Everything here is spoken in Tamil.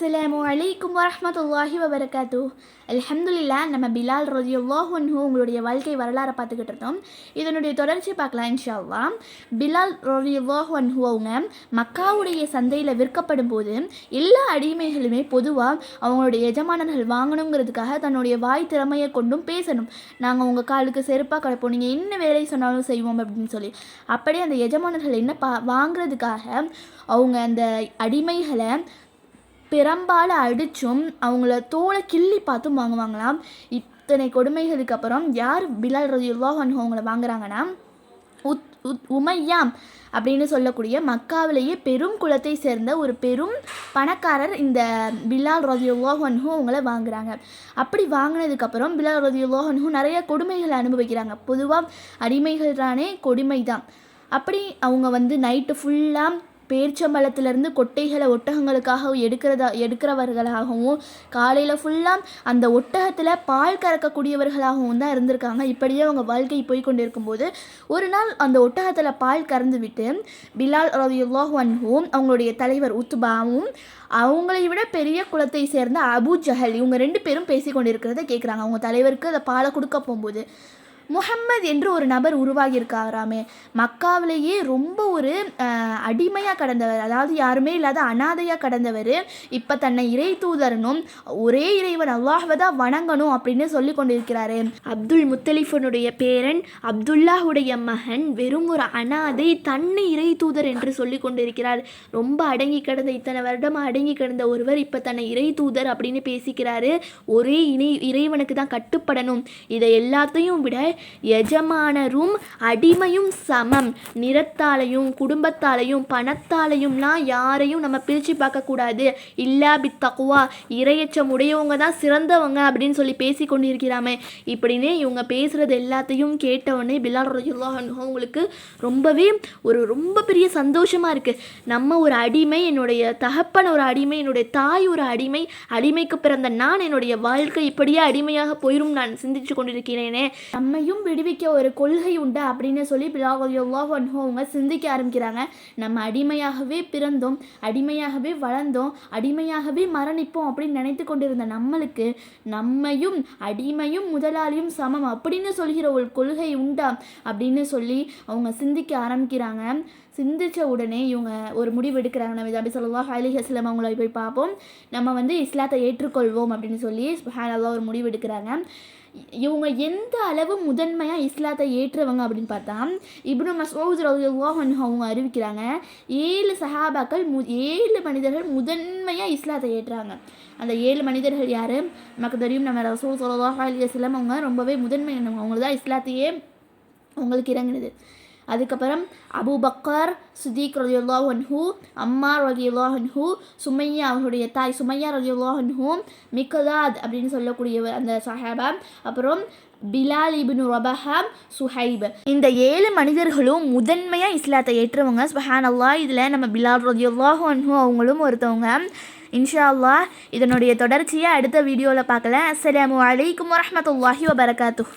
அஸ்லாம் அலைக்கும் வரமத்துல்லாஹி வபரகாத்து அல்ஹம்துலில்லா நம்ம பிலால் ரலியல்லாஹு அன்ஹு உங்களுடைய வாழ்க்கை வரலாறை பார்த்துக்கிட்டு இருந்தோம். இதனுடைய தொடர்ச்சி பார்க்கலாம் இன்ஷா அல்லாஹ் பிலால் ரலியல்லாஹு அன்ஹு அவங்க மக்காவுடைய சந்தையில் விற்கப்படும் போது எல்லா அடிமைகளுமே பொதுவாக அவங்களுடைய எஜமானர்கள் வாங்கணுங்கிறதுக்காக தன்னுடைய வாய் திறமையை கொண்டும் பேசணும். நாங்கள் உங்கள் காலுக்கு செருப்பாக கிடப்போம் நீங்கள் என்ன வேலை சொன்னாலும் செய்வோம் அப்படின்னு சொல்லி. அப்படியே அந்த எஜமானர்கள் என்ன பா வாங்குறதுக்காக அவங்க அந்த அடிமைகளை பெரம்பால் அடித்தும் அவங்கள தோலை கிள்ளி பார்த்தும் வாங்குவாங்களாம். இத்தனை கொடுமைகளுக்கு அப்புறம் யார் பிலால் ரதியுல்லாஹ் அவங்கள வாங்குறாங்கன்னா? உத் உத் உமையாம் அப்படின்னு சொல்லக்கூடிய மக்காவிலேயே பெரும் குலத்தை சேர்ந்த ஒரு பெரும் பணக்காரர் இந்த பிலால் ரதியுல்லாஹ் அவங்கள வாங்குறாங்க. அப்படி வாங்கினதுக்கப்புறம் பிலால் ரதியுல்லாஹ் நிறைய கொடுமைகளை அனுபவிக்கிறாங்க. பொதுவாக அடிமைகள் தானே கொடுமை தான் அப்படி அவங்க வந்து நைட்டு ஃபுல்லாக பேர்ச்சம்பழத்திலேருந்து கொட்டைகளை ஒட்டகங்களுக்காக எடுக்கிறதா எடுக்கிறவர்களாகவும் காலையில் ஃபுல்லாக அந்த ஒட்டகத்தில் பால் கறக்கக்கூடியவர்களாகவும் தான் இருந்திருக்காங்க. இப்படியே அவங்க வாழ்க்கை போய் இருக்கும்போது ஒரு நாள் அந்த ஒட்டகத்தில் பால் கறந்து விட்டு பிலால் ரதியுல்லாஹ் அவங்களுடைய தலைவர் உத்துபாவும் அவங்களை விட பெரிய குலத்தை சேர்ந்த அபு ஜஹல் இவங்க ரெண்டு பேரும் பேசி கொண்டிருக்கிறத கேட்குறாங்க அவங்க தலைவருக்கு அந்த பாலை கொடுக்க போகும்போது முஹம்மது என்று ஒரு நபர் உருவாகியிருக்காராமே. மக்காவிலேயே ரொம்ப ஒரு அடிமையாக கடந்தவர் அதாவது யாருமே இல்லாத அனாதையாக கடந்தவர் இப்போ தன்னை இறை தூதரனும் ஒரே இறைவன் அல்லாஹ்வதா தான் வணங்கணும் அப்படின்னு சொல்லி கொண்டிருக்கிறாரு. அப்துல் முத்தலிஃபனுடைய பேரன் அப்துல்லாஹுடைய மகன் வெறும் ஒரு அனாதை தன்னை இறை தூதர் என்று சொல்லி கொண்டிருக்கிறார். ரொம்ப அடங்கி கிடந்த இத்தனை வருடமாக அடங்கி கிடந்த ஒருவர் இப்போ தன்னை இறை தூதர் அப்படின்னு பேசிக்கிறாரு. ஒரே இணை இறைவனுக்கு தான் கட்டுப்படணும். இதை எல்லாத்தையும் விட எஜமானரும் அடிமையும் சமம். நிறத்தாலையும் குடும்பத்தாலையும் பணத்தாலையும்லாம் யாரையும் நம்ம பிரித்து பார்க்கக்கூடாது. இல்லா பி தக்குவா இரையச்சம் உடையவங்க தான் சிறந்தவங்க அப்படின்னு சொல்லி பேசி கொண்டிருக்கிறாமே இப்படின்னு இவங்க பேசுகிறது எல்லாத்தையும் கேட்டவுடனே பிலால் ரஜுல்லா அவங்களுக்கு ரொம்பவே ஒரு ரொம்ப பெரிய சந்தோஷமாக இருக்குது நம்ம ஒரு அடிமை என்னுடைய தகப்பன் ஒரு அடிமை என்னுடைய தாய் ஒரு அடிமை அடிமைக்கு பிறந்த நான் என்னுடைய வாழ்க்கை இப்படியே அடிமையாக போயிடும் நான் சிந்திச்சு கொண்டிருக்கிறேனே. நம்ம நம்மையும் விடுவிக்க ஒரு கொள்கை உண்டு அப்படின்னு சொல்லி பிலாவல்லாஹ் அவங்க சிந்திக்க ஆரம்பிக்கிறாங்க. நம்ம அடிமையாகவே பிறந்தோம் அடிமையாகவே வளர்ந்தோம் அடிமையாகவே மரணிப்போம் அப்படின்னு நினைத்து கொண்டிருந்த நம்மளுக்கு நம்மையும் அடிமையும் முதலாளியும் சமம் அப்படின்னு சொல்கிற ஒரு கொள்கை உண்டா அப்படின்னு சொல்லி அவங்க சிந்திக்க ஆரம்பிக்கிறாங்க. சிந்தித்த உடனே இவங்க ஒரு முடிவு எடுக்கிறாங்க. நம்ம அபி சொல்லா ஹைலி ஹஸ்லம் அவங்கள போய் பார்ப்போம். நம்ம வந்து இஸ்லாத்தை ஏற்றுக்கொள்வோம் அப்படின்னு சொல்லி சுஹானல்லா ஒரு முடிவு எடுக்கிறாங்க. இவங்க எந்த அளவு முதன்மையாக இஸ்லாத்தை ஏற்றவங்க அப்படின்னு பார்த்தா இப்னு மசூத் ரவுல்லாஹன் அவங்க அறிவிக்கிறாங்க ஏழு சஹாபாக்கள் மு ஏழு மனிதர்கள் முதன்மையாக இஸ்லாத்தை ஏற்றுறாங்க. அந்த ஏழு மனிதர்கள் யார்? நமக்கு தெரியும் நம்ம ரசூல் சல்லாஹ் அலி அவங்க ரொம்பவே முதன்மையானவங்க அவங்க தான் இஸ்லாத்தையே அவங்களுக்கு இறங்குனது. அதுக்கப்புறம் அபுபக்கர் சுதீக் ரலியுல்லாஹ் அன்ஹூ அம்மா ரலியுல்லாஹ் அன்ஹூ சுமையா அவருடைய தாய் சுமையா ரலியுல்லாஹ் அன்ஹூ மிக்கதாத் அப்படின்னு சொல்லக்கூடியவர் அந்த சஹாபா. அப்புறம் பிலால் இபின் ரபஹாம் சுஹைப். இந்த ஏழு மனிதர்களும் முதன்மையாக இஸ்லாத்தை ஏற்றவங்க. சுஹான் அல்லா இதில் நம்ம பிலால் ரலியுல்லாஹ் அன்ஹூ அவங்களும் ஒருத்தவங்க. இன்ஷா அல்லாஹ் இதனுடைய தொடர்ச்சியை அடுத்த வீடியோவில் பார்க்கலாம். அஸ்லாம் வலைக்கம் வரமத்துல்லாஹி வபரகாத்து